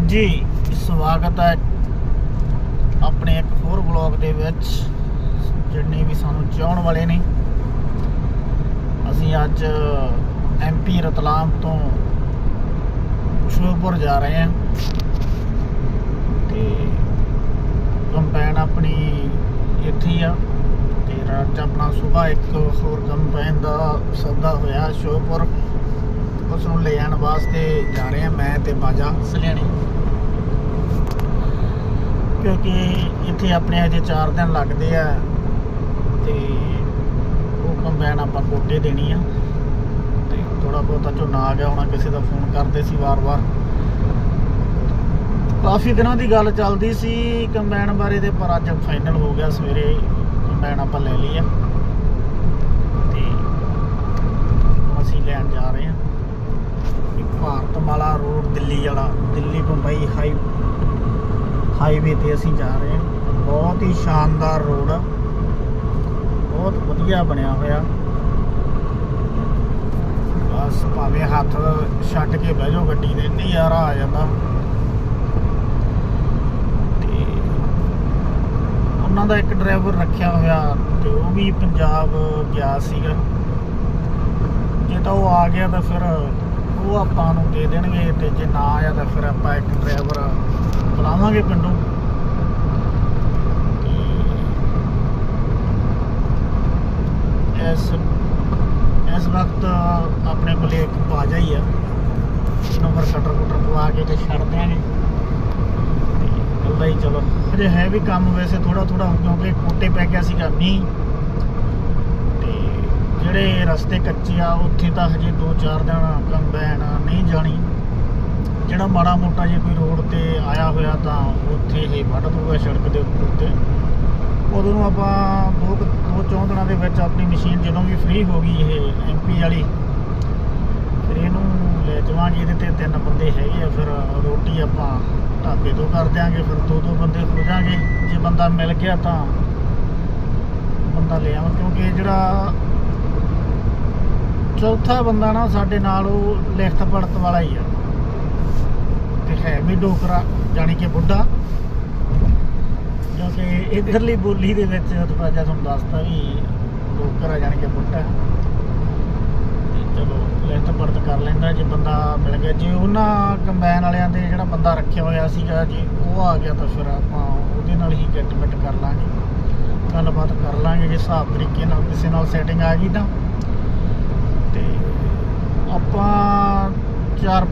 ਹਾਂਜੀ, ਸਵਾਗਤ ਹੈ ਆਪਣੇ ਇੱਕ ਹੋਰ ਵਲੌਗ ਦੇ ਵਿੱਚ, ਜਿੰਨੇ ਵੀ ਸਾਨੂੰ ਚਾਹਣ ਵਾਲੇ ਨੇ। ਅਸੀਂ ਅੱਜ ਐਮਪੀ ਰਤਲਾਮ ਤੋਂ ਸ਼ੋਪੁਰ ਜਾ ਰਹੇ ਹਾਂ। ਤੇ ਕੰਪੈਨ ਆਪਣੀ ਇੱਥੇ ਆ। ਤੇ ਰਾਤ ਆਪਣਾ ਸਵੇਰ ਇੱਕ ਹੋਰ ਕੰਪੈਨ ਦਾ ਸੱਦਾ ਹੋਇਆ ਸ਼ੋਪੁਰ ਉਸ ਨੂੰ ਲੈ ਜਾਣ ਵਾਸਤੇ ਜਾ ਰਹੇ ਹਾਂ ਮੈਂ ਤੇ ਬਾਜਾ ਸਲਿਆਣੀ ਕਿਉਂਕਿ ਇੱਥੇ ਆਪਣੇ ਅਜੇ 4 ਦਿਨ ਲੱਗਦੇ ਆ ਤੇ ਉਹ ਕੰਬਾਈਨ ਆਪਾਂ ਕੋਟੇ ਦੇਣੀ ਆ। ਤੇ ਥੋੜਾ ਬਹੁਤਾ ਝੋਨਾ ਆ ਗਿਆ, ਹੋਣਾ ਕਿਸੇ ਦਾ ਫੋਨ ਕਰਦੇ ਸੀ ਵਾਰ-ਵਾਰ। ਕਾਫੀ ਦਿਨਾਂ ਦੀ ਗੱਲ ਚੱਲਦੀ ਸੀ ਕੰਬਾਈਨ ਬਾਰੇ ਤੇ ਪਰ ਅੱਜ ਫਾਈਨਲ ਹੋ ਗਿਆ, ਸਵੇਰੇ ਕੰਬਾਈਨ ਆਪਾਂ ਲੈ ਲਈ ਆ ਤੇ ਹੁਣ ਅਸੀਂ ਲੈਣ ਜਾ ਰਹੇ ਹਾਂ ਇੱਕ ਭਾਰਤਮਾਲਾ ਰੋਡ ਦਿੱਲੀ ਵਾਲਾ ਦਿੱਲੀ ਬੰਬਈ ਹਾਈ ਹਾਈਵੇ ਤੇ ਅਸੀਂ ਜਾ ਰਹੇ ਹਾਂ। ਬਹੁਤ ਹੀ ਸ਼ਾਨਦਾਰ ਰੋਡ ਆ। ਬਹੁਤ ਵਧੀਆ ਬਣਿਆ ਹੋਇਆ। ਬਸ ਭਾਵੇਂ ਹੱਥ ਛੱਡ ਕੇ ਬਹਿ ਜਾਓ ਗੱਡੀ ਦੇ ਨਜ਼ਾਰਾ ਆ ਜਾਂਦਾ। ਤੇ ਉਹਨਾਂ ਦਾ ਇੱਕ ਡਰਾਈਵਰ ਰੱਖਿਆ ਹੋਇਆ, ਤੇ ਉਹ ਵੀ ਪੰਜਾਬ ਗਿਆ ਸੀਗਾ। ਜੇ ਤਾਂ ਉਹ ਆ ਗਿਆ ਤਾਂ ਫਿਰ ਉਹ ਆਪਾਂ ਨੂੰ ਦੇ ਦੇਣਗੇ ਤੇ ਜੇ ਨਾ ਆਇਆ ਤਾਂ ਫਿਰ ਆਪਾਂ ਇੱਕ ਡਰਾਈਵਰ ਬੁਲਾਵਾਂਗੇ ਪਿੰਡੋਂ। ਇਸ ਇਸ ਵਕਤ ਆਪਣੇ ਕੋਲੇ ਇੱਕ ਬਾਜਾ ਹੀ ਆ। ਨੰਬਰ ਫਿਰ ਕਟਰ ਕੁਟਰ ਪਵਾ ਕੇ ਤੇ ਛੱਡ ਦਿਆਂਗੇ। ਤੇ ਚੱਲਦਾ ਹੀ ਚਲੋ। ਅਜੇ ਹੈ ਵੀ ਕੰਮ ਵੈਸੇ ਥੋੜਾ ਥੋੜਾ ਕਿਉਂਕਿ ਕੋਟੇ ਪੈ ਗਿਆ ਸੀਗਾ ਮੀਂਹ। ਜਿਹੜੇ ਰਸਤੇ ਕੱਚੇ ਆ, ਉੱਥੇ ਤਾਂ ਹਜੇ 2-4 ਦਿਨ ਕੰਬਾਈਨ ਨਹੀਂ ਜਾਣੀ। ਜਿਹੜਾ ਮਾੜਾ ਮੋਟਾ ਜੇ ਕੋਈ ਰੋਡ ਤੇ ਆਇਆ ਹੋਇਆ ਤਾਂ ਉੱਥੇ ਇਹ ਵੱਢ ਦੂਗਾ ਸੜਕ ਦੇ ਉੱਤੇ। ਉਦੋਂ ਨੂੰ ਆਪਾਂ ਦੋ ਦੋ ਚੌਂ ਦਿਨਾਂ ਦੇ ਵਿੱਚ ਆਪਣੀ ਮਸ਼ੀਨ ਜਦੋਂ ਵੀ ਫ੍ਰੀ ਹੋ ਗਈ ਇਹ ਐਮਪੀ ਵਾਲੀ, ਫਿਰ ਇਹਨੂੰ ਲੈ ਜਾਵਾਂਗੇ, ਇਹਦੇ ਤੇ ਤਿੰਨ ਬੰਦੇ ਹੈਗੇ ਆ, ਫਿਰ ਰੋਟੀ ਆਪਾਂ ਢਾਬੇ ਤੋਂ ਕਰ ਦਿਆਂਗੇ, ਫਿਰ ਦੋ ਦੋ ਬੰਦੇ ਹੋ ਜਾਾਂਗੇ ਜੇ ਬੰਦਾ ਮਿਲ ਗਿਆ ਤਾਂ ਬੰਦਾ ਲੈ ਆਵਾਂ, ਕਿਉਂਕਿ ਜਿਹੜਾ ਚੌਥਾ ਬੰਦਾ ਨਾ ਸਾਡੇ ਨਾਲ ਉਹ ਲਿਖਤ ਪੜਤ ਵਾਲਾ ਹੀ ਆ। ਤੇ ਹੈ ਵੀ ਡੋਕਰਾ, ਜਾਣੀ ਕਿ ਬੁੱਢਾ। ਕਿਉਂਕਿ ਇਧਰਲੀ ਬੋਲੀ ਦੇ ਵਿੱਚ ਤੁਹਾਡਾ ਤੁਹਾਨੂੰ ਦੱਸਤਾ ਵੀ ਡੋਕਰਾ ਜਾਣੀ ਕਿ ਬੁੱਢਾ ਚਲੋ, ਲਿਖਤ ਪੜਤ ਕਰ ਲੈਂਦਾ ਜੇ ਬੰਦਾ ਮਿਲ ਗਿਆ। ਜੇ ਉਹਨਾਂ ਕੰਬਾਈਨ ਵਾਲਿਆਂ ਦੇ ਜਿਹੜਾ ਬੰਦਾ ਰੱਖਿਆ ਹੋਇਆ ਸੀਗਾ, ਜੇ ਉਹ ਆ ਗਿਆ ਤਾਂ ਫਿਰ ਆਪਾਂ ਉਹਦੇ ਨਾਲ ਹੀ ਗਿੱਟ ਮਿੱਟ ਕਰ ਲਾਂਗੇ। ਗੱਲਬਾਤ ਕਰ ਲਾਂਗੇ, ਜੇ ਹਿਸਾਬ ਤਰੀਕੇ ਨਾਲ ਕਿਸੇ ਨਾਲ ਸੈਟਿੰਗ ਆ ਗਈ ਤਾਂ। ਆਪਾਂ ਚਾਰ